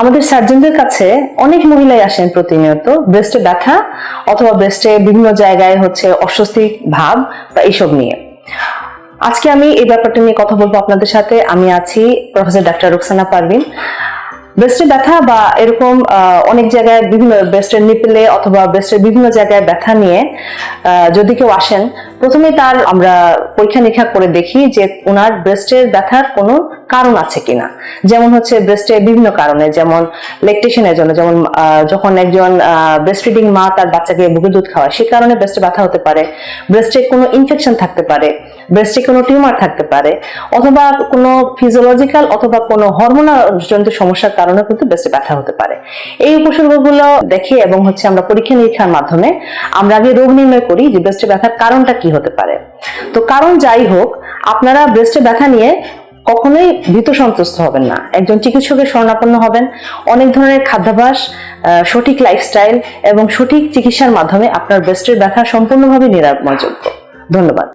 আমাদের সার্জনদের কাছে অনেক মহিলাই আসেন প্রতিনিয়ত। ব্রেস্টে ব্যথা অথবা ব্রেস্টে বিভিন্ন জায়গায় হচ্ছে অস্বস্তি, ভাব বা এইসব নিয়ে। আজকে আমি এই ব্যাপারটা নিয়ে কথা বলব আপনাদের সাথে। আমি আছি প্রফেসর ডাক্তার রুকসানা পারভিন ব্রেস্টে ব্যথা বা এরকম অনেক জায়গায় বিভিন্ন ব্রেস্টের নিপেলে অথবা ব্রেস্টের বিভিন্ন জায়গায় ব্যথা নিয়ে যদি কেউ আসেন, প্রথমে তার আমরা পরীক্ষা নিরীক্ষা করে দেখি যে ওনার ব্রেস্টের ব্যথার কোনো কারণ আছে কিনা। যেমন হচ্ছে ব্রেস্টে বিভিন্ন কারণে, যেমন লেকটেশনের জন্য, যেমন যখন একজন ব্রেস্ট ফিডিং মা তার বাচ্চাকে বুকের দুধ খাওয়ায়, সে কারণে ব্রেস্টে ব্যথা হতে পারে। ব্রেস্টে কোনো ইনফেকশন থাকতে পারে। ব্রেস্টে কোনো টিউমার থাকতে পারে। অথবা কোনো ফিজিওলজিক্যাল অথবা কোনো হরমোনাল জনিত সমস্যার কারণে কিন্তু ব্রেস্টে ব্যথা হতে পারে। এই উপসর্গগুলো দেখে এবং হচ্ছে আমরা পরীক্ষা নিরীক্ষার মাধ্যমে আমরা আগে রোগ নির্ণয় করি যে ব্রেস্টে ব্যথার কারণটা কি হতে পারে। তো কারণ যাই হোক, আপনারা ব্রেস্টে ব্যথা নিয়ে কখনোই ভীত সন্ত্রস্ত হবেন না। একজন চিকিৎসকের শরণাপন্ন হবেন। অনেক ধরনের খাদ্যাভাস সঠিক লাইফস্টাইল এবং সঠিক চিকিৎসার মাধ্যমে আপনার ব্রেস্টের ব্যথা সম্পূর্ণভাবে নিরাময়যোগ্য। ধন্যবাদ।